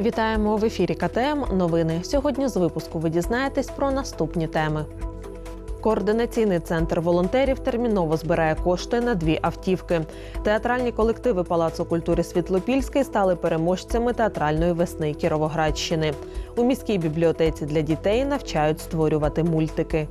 Вітаємо в ефірі КТМ. Новини. Сьогодні з випуску ви дізнаєтесь про наступні теми. Координаційний центр волонтерів терміново збирає кошти на дві автівки. Театральні колективи Палацу культури Світлопільський стали переможцями театральної весни Кіровоградщини. У міській бібліотеці для дітей навчають створювати мультики.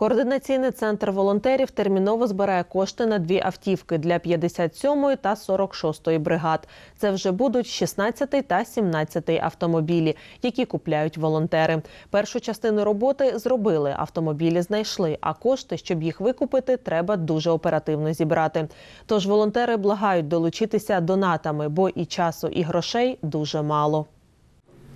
Координаційний центр волонтерів терміново збирає кошти на дві автівки для 57-ї та 46-ї бригад. Це вже будуть 16-й та 17-й автомобілі, які купляють волонтери. Першу частину роботи зробили, автомобілі знайшли, а кошти, щоб їх викупити, треба дуже оперативно зібрати. Тож волонтери благають долучитися донатами, бо і часу, і грошей дуже мало.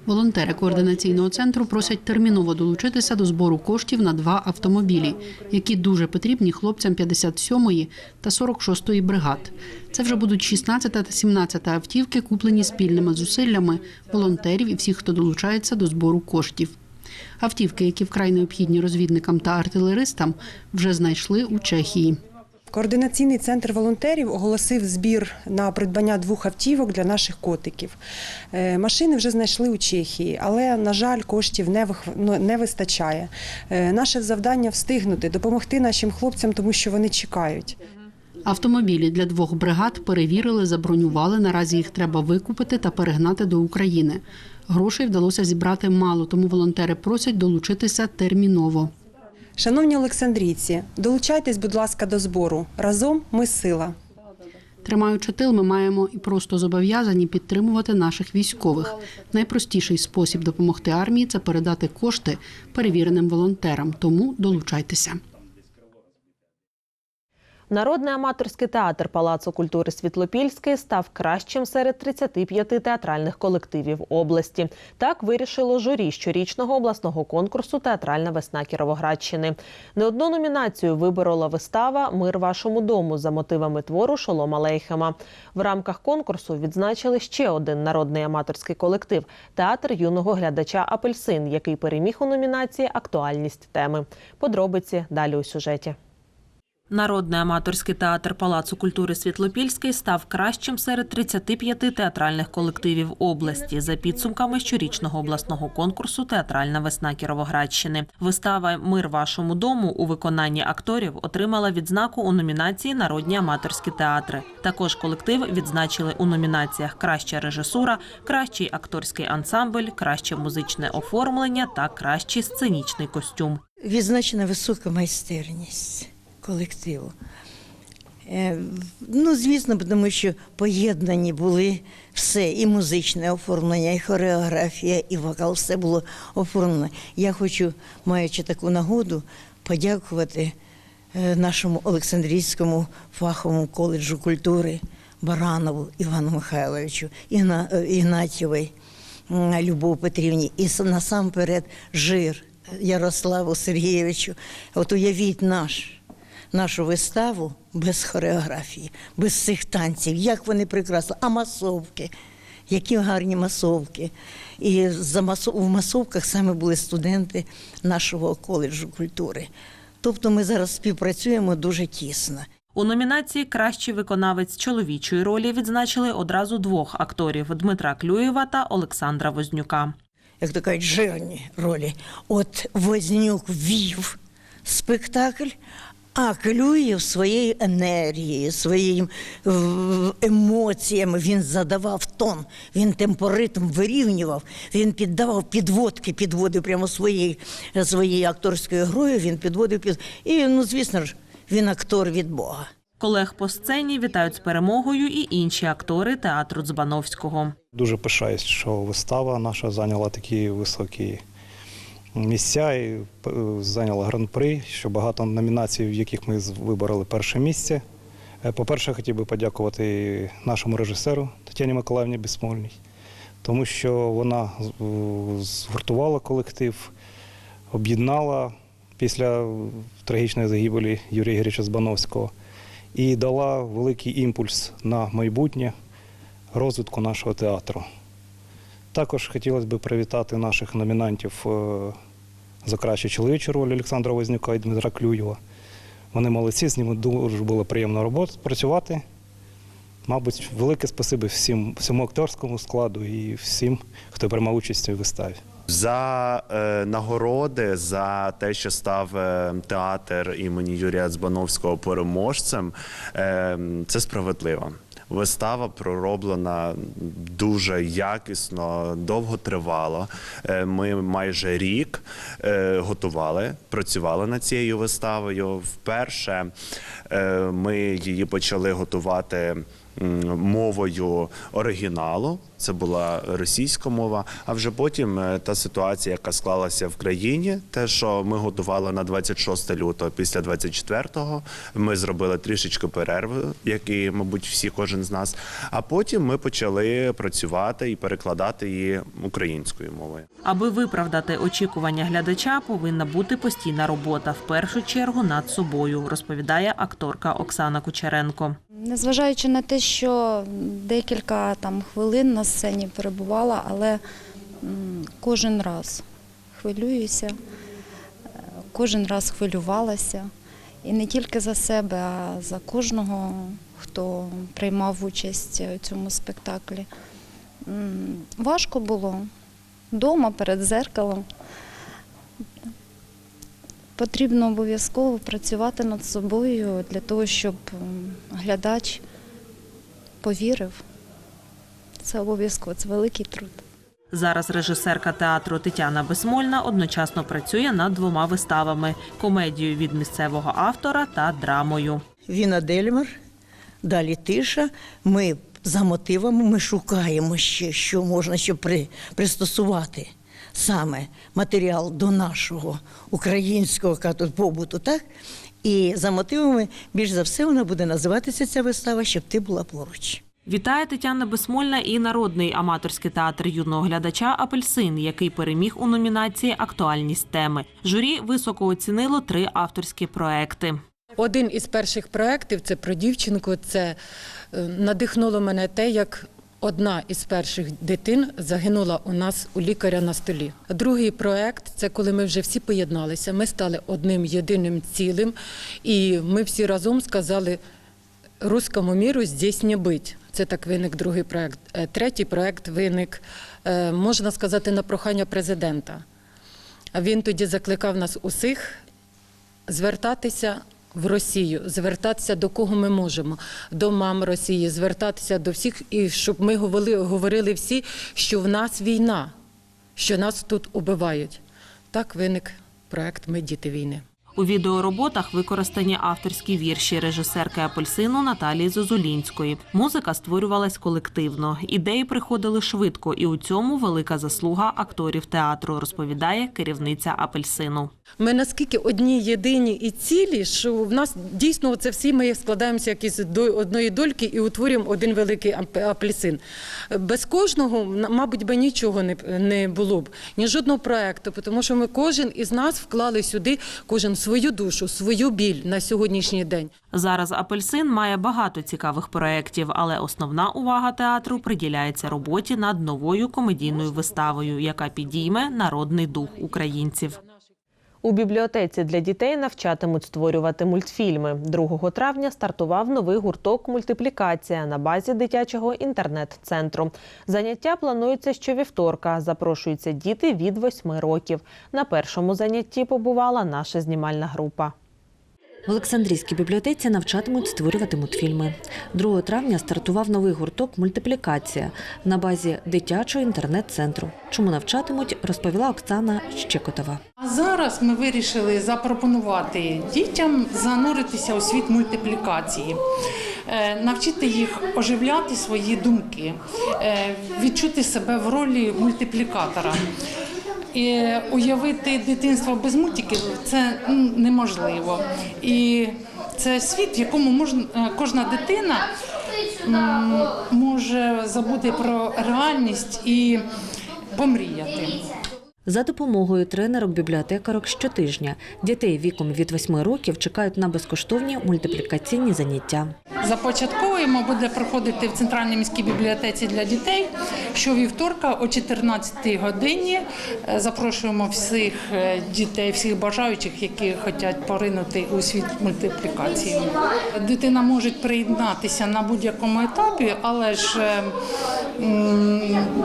Волонтери координаційного центру просять терміново долучитися до збору коштів на два автомобілі, які дуже потрібні хлопцям 57-ї та 46-ї бригад. Це вже будуть 16 та 17 автівки, куплені спільними зусиллями волонтерів і всіх, хто долучається до збору коштів. Автівки, які вкрай необхідні розвідникам та артилеристам, вже знайшли у Чехії. Координаційний центр волонтерів оголосив збір на придбання двох автівок для наших котиків. Е, Машини вже знайшли у Чехії, але, на жаль, коштів не, ну, вистачає. Е, Наше завдання встигнути, допомогти нашим хлопцям, тому що вони чекають. Автомобілі для двох бригад перевірили, забронювали. Наразі їх треба викупити та перегнати до України. Грошей вдалося зібрати мало, тому волонтери просять долучитися терміново. Шановні олександрійці, долучайтесь, будь ласка, до збору. Разом ми сила. Тримаючи тил, ми маємо і просто зобов'язані підтримувати наших військових. Найпростіший спосіб допомогти армії це передати кошти перевіреним волонтерам. Тому долучайтеся. Народний аматорський театр Палацу культури Світлопільський став кращим серед 35 театральних колективів області. Так вирішило журі щорічного обласного конкурсу Театральна весна Кіровоградщини. Не одну номінацію виборола вистава Мир вашому дому за мотивами твору Шолома Лейхема. В рамках конкурсу відзначили ще один народний аматорський колектив театр юного глядача Апельсин, який переміг у номінації Актуальність теми. Подробиці далі у сюжеті. Народний аматорський театр Палацу культури Світлопільський став кращим серед 35 театральних колективів області за підсумками щорічного обласного конкурсу Театральна весна Кіровоградщини. Вистава Мир вашому дому у виконанні акторів отримала відзнаку у номінації Народні аматорські театри. Також колектив відзначили у номінаціях Краща режисура, кращий акторський ансамбль, краще музичне оформлення та кращий сценічний костюм. Відзначена висока майстерність колективу. Е, Ну, звісно, тому що поєднані були все, і музичне оформлення, і хореографія, і вокал, все було оформлено. Я хочу, маючи таку нагоду, подякувати е, нашому Олександрійському фаховому коледжу культури Баранову Івану Михайловичу, Ігна, е, Ігнатьєвій Любов Петрівні і насамперед жир Ярославу Сергійовичу. От уявіть наш нашу виставу без хореографії, без цих танців. Як вони прекрасно, а масовки, які гарні масовки. І за масов... в масовках саме були студенти нашого коледжу культури. Тобто ми зараз співпрацюємо дуже тісно. У номінації Кращий виконавець чоловічої ролі відзначили одразу двох акторів Дмитра Клюєва та Олександра Вознюка. як то кажуть, жирні ролі. От Вознюк вів спектакль, Клюєв своєю енергією, своїм емоціями він задавав тон, він темпоритм вирівнював, він піддавав підводки, підводив прямо своєю, своєю акторською грою, він підводив під. І, ну, звісно ж, він актор від Бога. Колег по сцені вітають з перемогою і інші актори театру Дзбановського. Дуже пишаюсь, що вистава наша зайняла такі високі місця і е, зайняла гран-при, що багато номінацій, в яких ми вибороли перше місце. Е, По-перше, хотів би подякувати нашому режисеру Тетяні Миколаївні Безсмольній, тому що вона згуртувала колектив, об'єднала після трагічної загибелі Юрія Григорьовича Збановського і дала великий імпульс на майбутнє розвитку нашого театру. Також хотілося б привітати наших номінантів е, за кращу чоловічу роль Олександра Вознюка і Дмитра Клюєва. Вони молодці, з ними дуже було приємно робот, працювати. Мабуть, велике спасибі всім, всьому акторському складу і всім, хто приймав участь у виставі. За е, нагороди за те, що став е, театр імені Юрія Дзбановського переможцем, е, це справедливо. Вистава пророблена дуже якісно, довго тривало. Е, Ми майже рік е, готували, працювали над цією виставою. Вперше е, ми її почали готувати мовою оригіналу. Це була російська мова. А вже потім е, та ситуація, яка склалася в країні, те, що ми готували на 26 лютого, після 24-го, ми зробили трішечки перерви, як і, мабуть, всі, кожен з нас. А потім ми почали працювати і перекладати її українською мовою. Аби виправдати очікування глядача, повинна бути постійна робота в першу чергу над собою, розповідає акторка Оксана Кучеренко. Незважаючи на те, що декілька там хвилин на сцені перебувала, але кожен раз хвилююся, е, кожен раз хвилювалася. І не тільки за себе, а за кожного, хто приймав участь у цьому спектаклі. Важко було вдома перед зеркалом. Потрібно обов'язково працювати над собою для того, щоб глядач повірив. Це обов'язково, це великий труд. Зараз режисерка театру Тетяна Безмольна одночасно працює над двома виставами: комедією від місцевого автора та драмою. Віна Дельмар, далі тиша. Ми за мотивами ми шукаємо ще, що можна ще при, пристосувати саме матеріал до нашого українського побуту, так? І за мотивами, більш за все, вона буде називатися ця вистава, щоб ти була поруч. Вітає Тетяна Безмольна і народний аматорський театр юного глядача Апельсин, який переміг у номінації Актуальність теми. Журі високо оцінило три авторські проекти. Один із перших проєктів це про дівчинку. Це е, надихнуло мене те, як одна із перших дитин загинула у нас у лікаря на столі. Другий проєкт це коли ми вже всі поєдналися. Ми стали одним єдиним цілим, і ми всі разом сказали руському міру не бить. Це так виник другий проєкт. Е, Третій проєкт виник, е, можна сказати, на прохання президента. Він тоді закликав нас усіх звертатися в Росію, звертатися до кого ми можемо, до мам Росії, звертатися до всіх, і щоб ми говорили, говорили всі, що в нас війна, що нас тут убивають. Так виник проект Ми діти війни. У відеороботах використані авторські вірші режисерки апельсину Наталії Зозулінської. Музика створювалась колективно. Ідеї приходили швидко, і у цьому велика заслуга акторів театру, розповідає керівниця апельсину. Ми наскільки одні єдині і цілі, що в нас дійсно це всі ми складаємося якісь до одної дольки і утворюємо один великий ап- апельсин. Без кожного, мабуть, би нічого не, не було б, ні жодного проекту, тому що ми кожен із нас вклали сюди, кожен свою душу, свою біль на сьогоднішній день. Зараз апельсин має багато цікавих проєктів, але основна увага театру приділяється роботі над новою комедійною виставою, яка підійме народний дух українців. У бібліотеці для дітей навчатимуть створювати мультфільми. 2 травня стартував новий гурток Мультиплікація на базі дитячого інтернет-центру. Заняття планується щовівторка. Запрошуються діти від 8 років. На першому занятті побувала наша знімальна група. В Олександрійській бібліотеці навчатимуть створювати мультфільми. 2 травня стартував новий гурток Мультиплікація на базі дитячого інтернет-центру. Чому навчатимуть, розповіла Оксана Щекотова. А зараз ми вирішили запропонувати дітям зануритися у світ мультиплікації, е, навчити їх оживляти свої думки, е, відчути себе в ролі мультиплікатора. І уявити дитинство без мультиків це ну, неможливо. І це світ, в якому можна е, кожна дитина може забути про реальність і помріяти. За допомогою тренерок-бібліотекарок щотижня дітей віком від 8 років чекають на безкоштовні мультиплікаційні заняття. Започатковуємо, буде проходити в Центральній міській бібліотеці для дітей щовівторка о 14 годині. Е, Запрошуємо всіх е, дітей, всіх бажаючих, які хочуть поринути у світ мультиплікації. Дитина може приєднатися на будь-якому етапі, але ж е,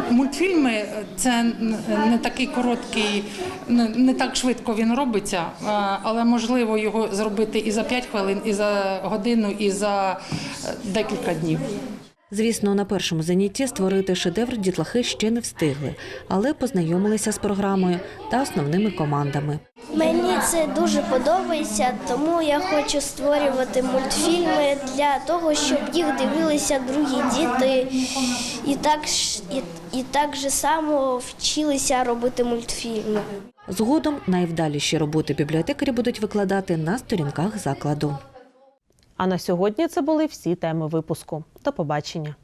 мультфільми це не такий короткий, не, не так швидко він робиться, е, але можливо його зробити і за 5 хвилин, і за годину, і за е, декілька днів. Звісно, на першому занятті створити шедевр дітлахи ще не встигли, але познайомилися з програмою та основними командами. Мені це дуже подобається, тому я хочу створювати мультфільми для того, щоб їх дивилися другі діти і так, ж- і, і так же само вчилися робити мультфільми. Згодом найвдаліші роботи бібліотекарі будуть викладати на сторінках закладу. А на сьогодні це були всі теми випуску. До побачення.